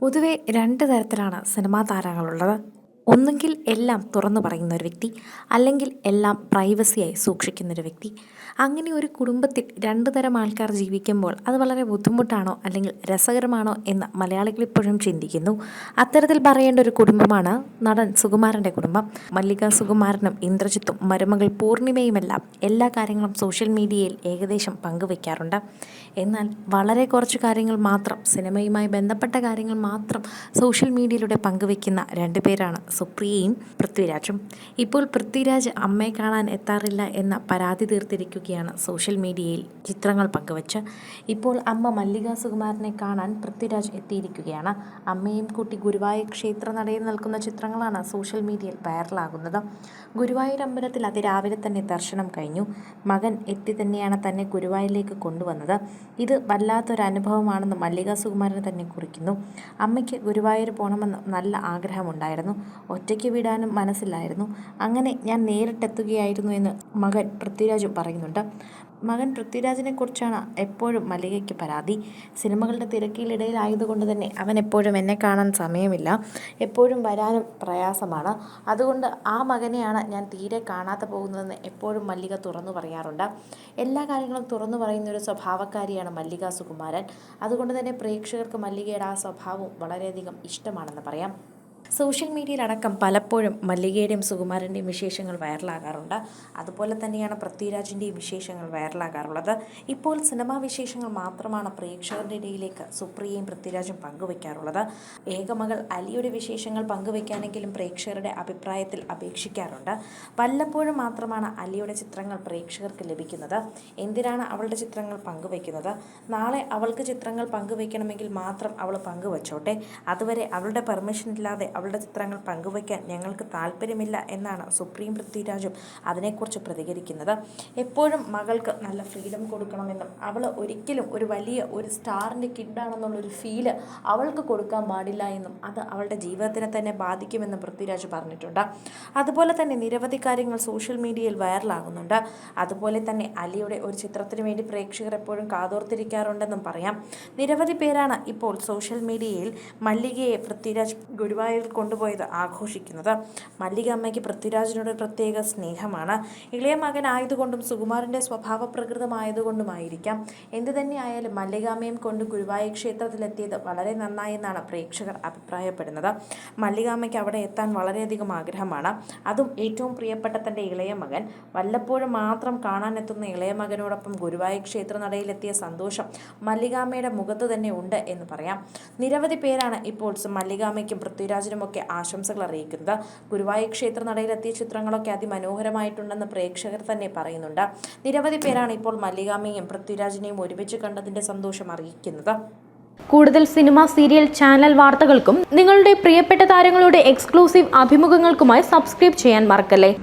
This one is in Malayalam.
പൊതുവെ രണ്ട് തരത്തിലാണ് സിനിമാ താരങ്ങളുള്ളത്. ഒന്നുകിൽ എല്ലാം തുറന്നു പറയുന്ന ഒരു വ്യക്തി അല്ലെങ്കിൽ എല്ലാം പ്രൈവസിയായി സൂക്ഷിക്കുന്ന ഒരു വ്യക്തി. അങ്ങനെ ഒരു കുടുംബത്തിൽ രണ്ട് തരം ആൾക്കാർ ജീവിക്കുമ്പോൾ അത് വളരെ ബുദ്ധിമുട്ടാണോ അല്ലെങ്കിൽ രസകരമാണോ എന്ന് മലയാളികൾ ഇപ്പോഴും ചിന്തിക്കുന്നു. അത്തരത്തിൽ പറയേണ്ട ഒരു കുടുംബമാണ് നടൻ സുകുമാരന്റെ കുടുംബം. മല്ലിക സുകുമാരനും ഇന്ദ്രജിത്തും മരുമകൾ പൂർണിമയുമെല്ലാം എല്ലാ കാര്യങ്ങളും സോഷ്യൽ മീഡിയയിൽ ഏകദേശം പങ്കുവയ്ക്കാറുണ്ട് എന്നാൽ വളരെ കുറച്ച് കാര്യങ്ങൾ മാത്രം സിനിമയുമായി ബന്ധപ്പെട്ട കാര്യങ്ങൾ മാത്രം സോഷ്യൽ മീഡിയയിലൂടെ പങ്കുവയ്ക്കുന്ന രണ്ടുപേരാണ് സുപ്രിയയും പൃഥ്വിരാജും. ഇപ്പോൾ പൃഥ്വിരാജ് അമ്മയെ കാണാൻ എത്താറില്ല എന്ന പരാതി തീർത്തിരിക്കുകയാണ് സോഷ്യൽ മീഡിയയിൽ ചിത്രങ്ങൾ പങ്കുവച്ച്. ഇപ്പോൾ അമ്മ മല്ലിക സുകുമാരനെ കാണാൻ പൃഥ്വിരാജ് എത്തിയിരിക്കുകയാണ്. അമ്മയും കൂട്ടി ഗുരുവായൂർ ക്ഷേത്ര നടയിൽ നിൽക്കുന്ന ചിത്രങ്ങളാണ് സോഷ്യൽ മീഡിയയിൽ വൈറലാകുന്നത്. ഗുരുവായൂർ അമ്പലത്തിൽ അതിരാവിലെ തന്നെ ദർശനം കഴിഞ്ഞു. മകൻ എത്തി തന്നെയാണ് തന്നെ ഗുരുവായൂരിലേക്ക് കൊണ്ടുവന്നത്. ഇത് വല്ലാത്തൊരു അനുഭവമാണെന്ന് മല്ലിക സുകുമാരൻ തന്നെ കുറിക്കുന്നു. അമ്മയ്ക്ക് ഗുരുവായൂർ പോകണമെന്ന് നല്ല ആഗ്രഹമുണ്ടായിരുന്നു. ഒറ്റയ്ക്ക് വിടാനും മനസ്സിലായിരുന്നു. അങ്ങനെ ഞാൻ നേരിട്ടെത്തുകയായിരുന്നു എന്ന് മകൻ പൃഥ്വിരാജ് പറയുന്നുണ്ട്. മകൻ പൃഥ്വിരാജിനെക്കുറിച്ചാണ് എപ്പോഴും മല്ലികയ്ക്ക് പരാതി. സിനിമകളുടെ തിരക്കിലിടയിലായതുകൊണ്ട് തന്നെ അവൻ എപ്പോഴും എന്നെ കാണാൻ സമയമില്ല. എപ്പോഴും വരാനും പ്രയാസമാണ്. അതുകൊണ്ട് ആ മകനെയാണ് ഞാൻ തീരെ കാണാതെ പോകുന്നതെന്ന് എപ്പോഴും മല്ലിക തുറന്നു പറയാറുണ്ട്. എല്ലാ കാര്യങ്ങളും തുറന്നു പറയുന്നൊരു സ്വഭാവക്കാരിയാണ് മല്ലിക സുകുമാരൻ അതുകൊണ്ട് തന്നെ പ്രേക്ഷകർക്ക് മല്ലികയുടെ ആ സ്വഭാവം വളരെയധികം ഇഷ്ടമാണെന്ന് പറയാം. സോഷ്യൽ മീഡിയയിലടക്കം പലപ്പോഴും മല്ലികയുടെയും സുകുമാരന്റെയും വിശേഷങ്ങൾ വൈറലാകാറുണ്ട്. അതുപോലെ തന്നെയാണ് പൃഥ്വിരാജിന്റെയും വിശേഷങ്ങൾ വൈറലാകാറുള്ളത്. ഇപ്പോൾ സിനിമാ വിശേഷങ്ങൾ മാത്രമാണ് പ്രേക്ഷകരുടെ ഇടയിലേക്ക് സുപ്രിയയും പൃഥ്വിരാജും പങ്കുവയ്ക്കാറുള്ളത് ഏകമകൾ അലിയുടെ വിശേഷങ്ങൾ പങ്കുവയ്ക്കാനെങ്കിലും പ്രേക്ഷകരുടെ അഭിപ്രായത്തിൽ അപേക്ഷിക്കാറുണ്ട്. വല്ലപ്പോഴും മാത്രമാണ് അലിയുടെ ചിത്രങ്ങൾ പ്രേക്ഷകർക്ക് ലഭിക്കുന്നത്. എന്തിനാണ് അവളുടെ ചിത്രങ്ങൾ പങ്കുവയ്ക്കുന്നത് നാളെ അവൾക്ക് ചിത്രങ്ങൾ പങ്കുവയ്ക്കണമെങ്കിൽ മാത്രം അവൾ പങ്കുവച്ചോട്ടെ? അതുവരെ അവളുടെ പെർമിഷൻ ഇല്ലാതെ അവളുടെ ചിത്രങ്ങൾ പങ്കുവയ്ക്കാൻ ഞങ്ങൾക്ക് താല്പര്യമില്ല എന്നാണ് സുപ്രീം പൃഥ്വിരാജും അതിനെക്കുറിച്ച് പ്രതികരിക്കുന്നത്. എപ്പോഴും മകൾക്ക് നല്ല ഫ്രീഡം കൊടുക്കണമെന്നും അവൾ ഒരിക്കലും ഒരു വലിയ ഒരു സ്റ്റാറിന്റെ കിഡാണെന്നുള്ളൊരു ഫീൽ അവൾക്ക് കൊടുക്കാൻ പാടില്ല എന്നും അത് അവളുടെ ജീവിതത്തിനെ തന്നെ ബാധിക്കുമെന്നും പൃഥ്വിരാജ് പറഞ്ഞിട്ടുണ്ട്. അതുപോലെ തന്നെ നിരവധി കാര്യങ്ങൾ സോഷ്യൽ മീഡിയയിൽ വൈറലാകുന്നുണ്ട് അതുപോലെ തന്നെ അലിയുടെ ഒരു ചിത്രത്തിന് വേണ്ടി പ്രേക്ഷകർ എപ്പോഴും കാതോർത്തിരിക്കാറുണ്ടെന്നും പറയാം. നിരവധി പേരാണ് ഇപ്പോൾ സോഷ്യൽ മീഡിയയിൽ മല്ലികയെ പൃഥ്വിരാജ് ഗുരുവായൂരിൽ കൊണ്ടുപോയത് ആഘോഷിക്കുന്നത്. മല്ലിക അമ്മയ്ക്ക് പൃഥ്വിരാജിനോട് പ്രത്യേക സ്നേഹമാണ്. ഇളയ മകനായതുകൊണ്ടും സുകുമാരന്റെ സ്വഭാവ പ്രകൃതമായതുകൊണ്ടുമായിരിക്കാം. എന്തു തന്നെയായാലും മല്ലികാമ്മയും കൊണ്ട് ഗുരുവായൂർ ക്ഷേത്രത്തിലെത്തിയത് വളരെ നന്നായി എന്നാണ് പ്രേക്ഷകർ അഭിപ്രായപ്പെടുന്നത്. മല്ലികാമ്മയ്ക്ക് അവിടെ എത്താൻ വളരെയധികം ആഗ്രഹമാണ്. അതും ഏറ്റവും പ്രിയപ്പെട്ട തന്റെ ഇളയ മകൻ. വല്ലപ്പോഴും മാത്രം കാണാനെത്തുന്ന ഇളയ മകനോടൊപ്പം ഗുരുവായൂർ ക്ഷേത്ര നടയിലെത്തിയ സന്തോഷം മല്ലികാമ്മയുടെ മുഖത്ത് തന്നെ ഉണ്ട് എന്ന് പറയാം. നിരവധി പേരാണ് ഇപ്പോൾ മല്ലികാമ്മയ്ക്കും പൃഥ്വിരാജിനുമൊക്കെ ആശംസകൾ അറിയിക്കുന്നത് ഗുരുവായൂർ ക്ഷേത്ര നടയിലെത്തിയ ചിത്രങ്ങളൊക്കെ അതിമനോഹരമായിട്ടുണ്ടെന്ന് പ്രേക്ഷകർ തന്നെ പറയുന്നുണ്ട്. നിരവധി പേരാണ് ഇപ്പോൾ മല്ലികാമയും പൃഥ്വിരാജിനെയും ഒരുമിച്ച് കണ്ടതിന്റെ സന്തോഷം അറിയിക്കുന്നത്. കൂടുതൽ സിനിമ സീരിയൽ ചാനൽ വാർത്തകൾക്കും നിങ്ങളുടെ പ്രിയപ്പെട്ട താരങ്ങളുടെ എക്സ്ക്ലൂസീവ് അഭിമുഖങ്ങൾക്കുമായി സബ്സ്ക്രൈബ് ചെയ്യാൻ മറക്കല്ലേ?